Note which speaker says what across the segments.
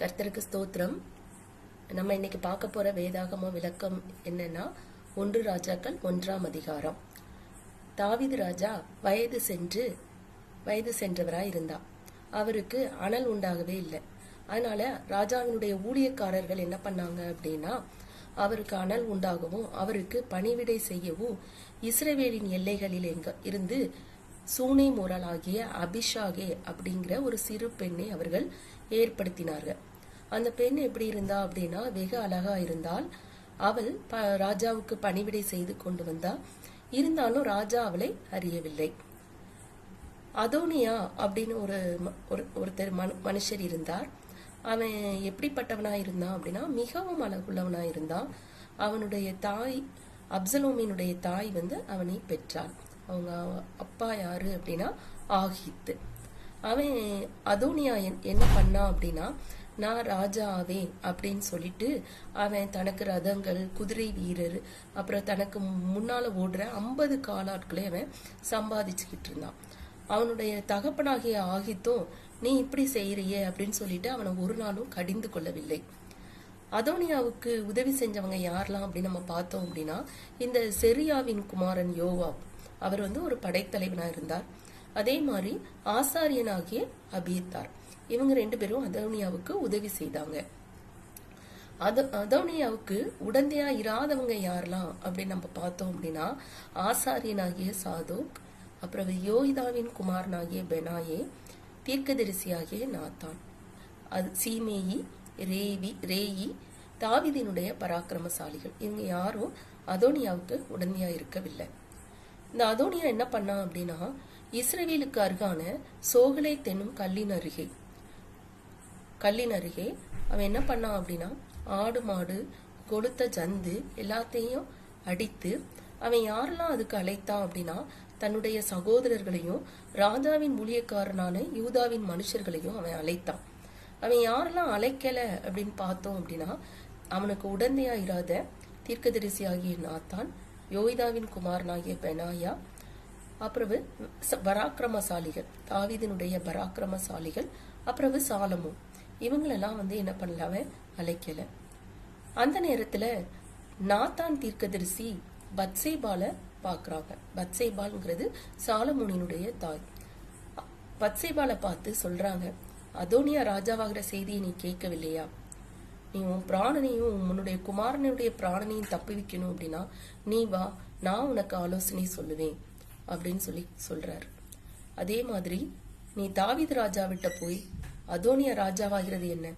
Speaker 1: கர்த்தருக்கு ஸ்தோத்திரம். நம்ம இன்னைக்கு பார்க்க போற வேதாகம விளக்கம் என்னன்னா ஒன்று ராஜாக்கள் ஒன்றாம் அதிகாரம். தாவிது ராஜா வயது சென்று வயது சென்றவராய் இருந்தா அவருக்கு அனல் உண்டாகவே இல்லை. அதனால ராஜாவினுடைய ஊழியக்காரர்கள் என்ன பண்ணாங்க அப்படின்னா அவருக்கு அனல் உண்டாகவும் அவருக்கு பணிவிடை செய்யவும் இஸ்ரேவேலின் எல்லைகளில் எங்க இருந்து சூனே முரலாகிய அபிஷாகே அப்படிங்கிற ஒரு சிறு பெண்ணை அவர்கள் ஏற்படுத்தினார்கள். அந்த பெண் எப்படி இருந்தா அப்படின்னா வெகு அழகா இருந்தால் அவள் ப- ராஜாவுக்கு பணிவிடை செய்து கொண்டு வந்தா. இருந்தாலும் ராஜா அவளை அறியவில்லை. அதோனியா அப்படின்னு ஒரு ம- ஒரு- ஒருத்தர் மனு- மனுஷர் இருந்தார். அவன் எப்படிப்பட்டவனா இருந்தான் அப்படின்னா மிகவும் அழகுள்ளவனா இருந்தான். அவனுடைய தாய் அப்சலோமினுடைய தாய் வந்து அவனை பெற்றாள். அவங்க அப்பா யாரு அப்படின்னா ஆகித்து அவன் அதோனியா என்- என்ன பண்ணான் அப்படின்னா நான் ராஜா ஆவேன் அப்படின்னு சொல்லிட்டு அவன் தனக்கு ரதங்கள் குதிரை வீரர் அப்புறம் தனக்கு முன்னால ஓடுற ஐம்பது காலாட்களை அவன் சம்பாதிச்சுக்கிட்டு இருந்தான். அவனுடைய தகப்பனாகிய ஆகித்தும் நீ இப்படி செய்யறியே அப்படின்னு சொல்லிட்டு அவனை ஒரு நாளும் கடிந்து கொள்ளவில்லை. அதோனியாவுக்கு உதவி செஞ்சவங்க யாரெல்லாம் அப்படின்னு நம்ம பார்த்தோம் அப்படின்னா இந்த செரியாவின் குமாரன் யோவாப். அவர் வந்து ஒரு படைத்தலைவனா இருந்தார். அதே மாதிரி ஆசாரியனாகிய அபியத்தார் இவங்க ரெண்டு பேரும் அதோனியாவுக்கு உதவி செய்தாங்க. அது அதோனியாவுக்கு உடந்தையா இராதவங்க யாரெல்லாம் அப்படின்னு நம்ம பார்த்தோம் அப்படின்னா ஆசாரியனாகிய சாதோக் அப்புறம் யோகிதாவின் குமாரனாகிய பெனாயே தீர்க்கதரிசியாகிய நாத்தான். அது சீமேயி ரேவி ரேயி தாவிதினுடைய பராக்கிரமசாலிகள். இவங்க யாரும் அதோனியாவுக்கு உடந்தையா இருக்கவில்லை. இந்த அதோனியா என்ன பண்ணான் அப்படின்னா இஸ்ரேலுக்கு அருகான சோகலை தென்னும் கல்லின் அருகே. கல்லின் அருகே அவன் என்ன பண்ணான் அப்படின்னா ஆடு மாடு கொளுத்த ஜந்து எல்லாத்தையும் அடித்து அவன் யாரெல்லாம் அதுக்கு அழைத்தான் அப்படின்னா தன்னுடைய சகோதரர்களையும் ராஜாவின் ஊழியக்காரனான யூதாவின் மனுஷர்களையும் அவன் அழைத்தான். அவன் யாரெல்லாம் அழைக்கல அப்படின்னு பார்த்தோம் அப்படின்னா அவனுக்கு உடந்தையா இராத தீர்க்கதரிசி ஆகிய நாத்தான் யோய்தாவின் குமாரனாகிய பெனாயா அப்புறவு பராக்கிரமசாலிகள் தாவீதினுடைய பராக்கிரமசாலிகள் அப்புறவு சாலமோ. இவங்களெல்லாம் வந்து என்ன பண்ணல அவன் அழைக்கல. அந்த நேரத்துல நாத்தான் தீர்க்கதரிசி பத்சேபால பாக்குறாங்க. பத்சேபால்ங்கிறது சாலமுனியினுடைய தாய். பத்சேபால பார்த்து சொல்றாங்க அதோனியா ராஜாவாகிற செய்தியை நீ கேட்கவில்லையா? நீ உன் பிராணனையும் உன்னுடைய குமாரனுடைய பிராணனையும் தப்புவிக்கணும் அப்படின்னா நீ வா நான் உனக்கு ஆலோசனை சொல்லுவேன் அப்படின்னு சொல்லி சொல்றாரு. அதே மாதிரி நீ தாவித ராஜாவிட்ட போய் அதோனியா ராஜாவாகிறது என்ன?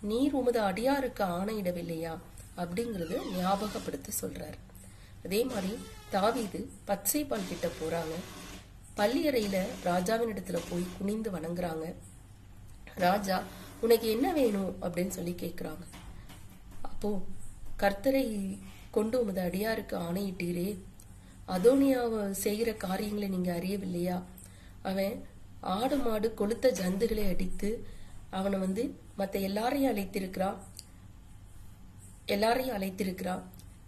Speaker 1: நீர் உமது அடியாருக்கு ஆணையிடவில்லையா? அப்படிங்கறது ஞாபகப்படுத்த சொல்றாரு. அதே மாதிரி தாவீது பச்சைப்பால் கிட்ட போறாங்க. பள்ளியறையில ராஜாவின் இடத்துல போய் குனிந்து வணங்குறாங்க. ராஜா உனக்கு என்ன வேணும் அப்படின்னு சொல்லி கேட்குறாங்க அப்போ கர்த்தரை கொண்டு உமது அடியாருக்கு ஆணையிட்டீரே. அதோனியாவை செய்கிற காரியங்களை நீங்க அறியவில்லையா? அவன் ஆடு மாடு கொளுத்த ஜந்துகளை அடித்து அவனை வந்து மற்ற எல்லாரையும் அழைத்திருக்கிறான் எல்லாரையும் அழைத்திருக்கிறான்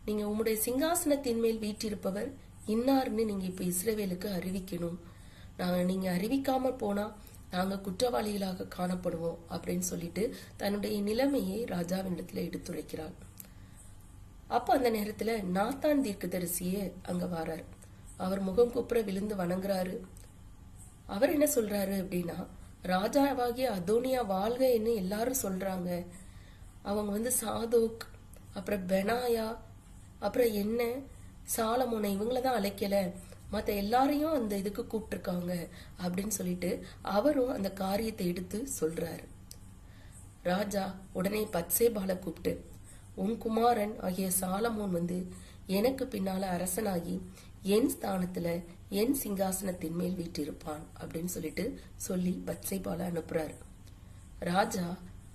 Speaker 1: நீங்க உம்முடைய சிங்காசனத்தின் மேல் வீற்றிருப்பவர் இன்னார்னு நீங்க இப்ப இஸ்ரேவேலுக்கு அறிவிக்கணும். நான் நீங்க அறிவிக்காம போனா நாங்கள் குற்றவாளிகளாக காணப்படுவோம் அப்படின்னு சொல்லிட்டு தன்னுடைய நிலைமையை ராஜாவினிடத்தில் எடுத்துரைக்கிறார் அப்போ அந்த நேரத்தில் நாத்தான் தீர்க்கதரிசியே அங்கே வாரார். அவர் முகம் குப்புற விழுந்து வணங்குறாரு. அவர் என்ன சொல்றாரு அப்படின்னா ராஜாவாகிய அதோனியா வாழ்கன்னு எல்லாரும் சொல்றாங்க. அவங்க வந்து சாதோக் அப்புறம் பெனாயா அப்புறம் என்ன சாலமோனை இவங்கள தான் அழைக்கல. மற்ற எல்லாரையும் அந்த இதுக்கு கூப்பிட்டுருக்காங்க அப்படின்னு சொல்லிட்டு அவரும் அந்த காரியத்தை எடுத்து சொல்றாரு. ராஜா உடனே பத்சேபால கூப்பிட்டு உன் குமாரன் ஆகிய சாலமோன் வந்து எனக்கு பின்னால அரசனாகி என் ஸ்தானத்துல என் சிங்காசனத்தின் மேல் வீட்டிருப்பான் அப்படின்னு சொல்லிட்டு சொல்லி பத்சேபால அனுப்புறாரு. ராஜா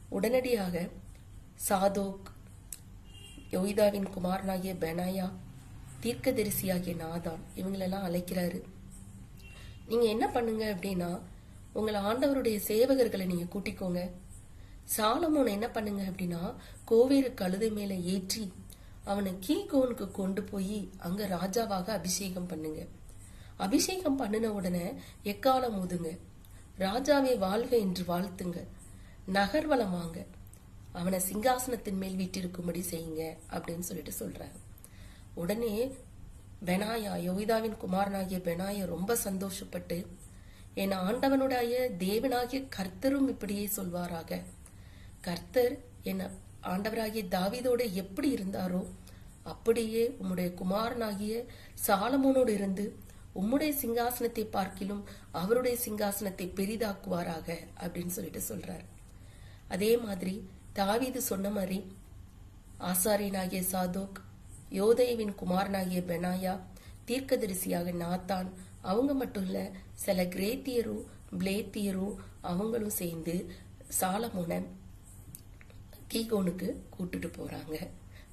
Speaker 1: உடனடியாக சாதோக் யோய்தாவின் குமாரனாகிய பெனாயா தீர்க்கதரிசியாகிய நாதான் இவங்களெல்லாம் அழைக்கிறாரு. நீங்க என்ன பண்ணுங்க அப்படின்னா உங்களை ஆண்டவருடைய சேவகர்களை நீங்க கூட்டிக்கோங்க. சாலமோன் என்ன பண்ணுங்க அப்படின்னா கோவேறு கழுதை மேல ஏற்றி அவனை கீகோனுக்கு கொண்டு போய் அங்க ராஜாவாக அபிஷேகம் பண்ணுங்க. அபிஷேகம் பண்ணின உடனே எக்காலம் ஊதுங்க? ராஜாவே வாழ்க என்று வாழ்த்துங்க. நகர்வலம் வாங்க. அவனை சிங்காசனத்தின் மேல் வீட்டிருக்கும்படி செய்யுங்க அப்படின்னு சொல்லிட்டு சொல்றாங்க உடனே பெனாயா யோகிதாவின் குமாரனாகிய பெனாயா ரொம்ப சந்தோஷப்பட்டு என் ஆண்டவனுடைய தேவனாகிய கர்த்தரும் இப்படியே சொல்வாராக. கர்த்தர் என் ஆண்டவராகிய தாவிதோடு எப்படி இருந்தாரோ அப்படியே உம்முடைய குமாரனாகிய சாலமோனோடு இருந்து உம்முடைய சிங்காசனத்தை பார்க்கிலும் அவருடைய சிங்காசனத்தை பெரிதாக்குவாராக அப்படின்னு சொல்லிட்டு சொல்றார். அதே மாதிரி தாவிது சொன்ன மாதிரி ஆசாரியனாகிய சாதோக் யோதேவின் குமாரனாகிய பெனாயா தீர்க்கதரிசியாக நாத்தான் அவங்க மட்டும் இல்ல சில கிரேத்தியரும் பிளேத்தியரும் அவங்களும் சேர்ந்து சாலமோனை கீகோனுக்கு கூட்டுட்டு போறாங்க.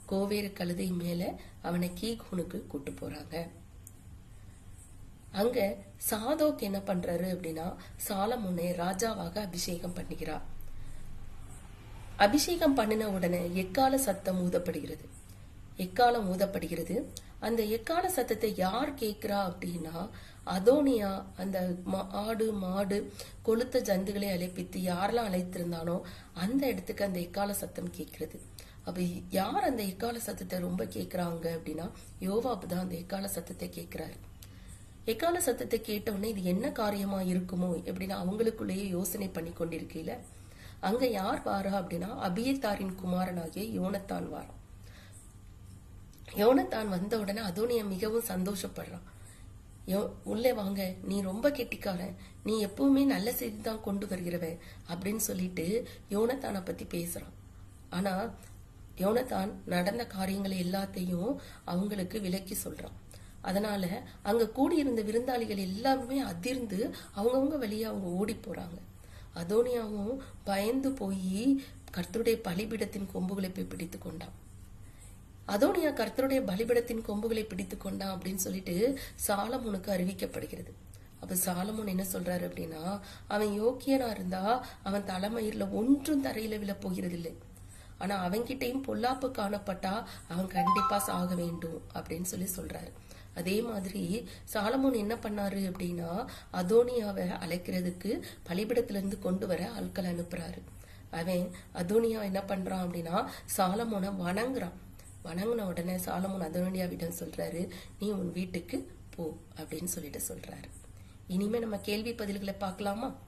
Speaker 1: கோவேறு கழுதை மேல அவனை கீகோனுக்கு கூட்டு போறாங்க. அங்க சாதோக் என்ன பண்றாரு அப்படின்னா சாலமுனை ராஜாவாக அபிஷேகம் பண்ணுகிறார். அபிஷேகம் பண்ணின உடனே எக்கால சத்தம் ஊதப்படுகிறது? எக்காலம் ஊதப்படுகிறது? அந்த எக்கால சத்தத்தை யார் கேட்கிறா அப்படின்னா அதோனியா அந்த மா- ஆடு மாடு கொளுத்த ஜந்துகளை அழைப்பித்து யாரெல்லாம் அழைத்திருந்தானோ அந்த இடத்துக்கு அந்த எக்கால சத்தம் கேட்கிறது. அப்ப யார் அந்த எக்கால சத்தத்தை ரொம்ப கேட்கிறாங்க அப்படின்னா யோவாப் தான் அந்த எக்கால சத்தத்தை கேட்கிறாரு. எக்கால சத்தத்தை கேட்ட உடனே இது என்ன காரியமா இருக்குமோ எப்படின்னா அவங்களுக்குள்ளேயே யோசனை பண்ணி கொண்டிருக்கையில அங்க யார் வாரா அப்படின்னா அபியத்தாரின் குமாரனாகிய யோனத்தான் வாரான் யோனத்தான் வந்த உடனே அதோனியா மிகவும் சந்தோஷப்படுறான். யோ- உள்ளே வாங்க நீ ரொம்ப கெட்டிக்காரன். நீ எப்பவுமே நல்ல செய்தி தான் கொண்டு வருகிறவ அப்படின்னு சொல்லிட்டு யோனத்தானை பத்தி பேசுறான். ஆனா யோனத்தான் நடந்த காரியங்களை எல்லாத்தையும் அவங்களுக்கு விலக்கி சொல்றான். அதனால அங்க கூடியிருந்த விருந்தாளிகள் எல்லாருமே அதிர்ந்து அவங்கவுங்க வழியே அவங்க ஓடி போறாங்க. அதோனியாவும் பயந்து போய் கர்த்தருடைய பலிபீடத்தின் கொம்புகளை போய் பிடித்து கொண்டான். அதோனியா கர்த்தருடைய பலிபடத்தின் கொம்புகளை பிடித்து கொண்டான் அப்படின்னு சொல்லிட்டு சாலமுனுக்கு அறிவிக்கப்படுகிறது. அப்ப சாலமோன் என்ன சொல்றாரு அப்படின்னா அவன் யோக்கியனா இருந்தா அவன் தலைமயிர்ல ஒன்றும் தரையில விழ போகிறதில்லை. ஆனா அவன்கிட்டயும் பொல்லாப்பு காணப்பட்டா அவன் கண்டிப்பா சாக வேண்டும் அப்படின்னு சொல்லி சொல்றாரு. அதே மாதிரி சாலமோன் என்ன பண்ணாரு அப்படின்னா அதோனியாவை அழைக்கிறதுக்கு பலிபிடத்துல இருந்து கொண்டு வர ஆட்கள் அனுப்புறாரு. அவன் அதோனியா என்ன பண்றான் அப்படின்னா சாலமோனை வணங்குறான். வணங்கின உடனே சாலமோன் அதனுடையாவிடம் சொல்றாரு. நீ உன் வீட்டுக்கு போ அப்படின்னு சொல்லிட்டு சொல்றாரு. இனிமே நம்ம கேள்வி பதில்களை பார்க்கலாமா?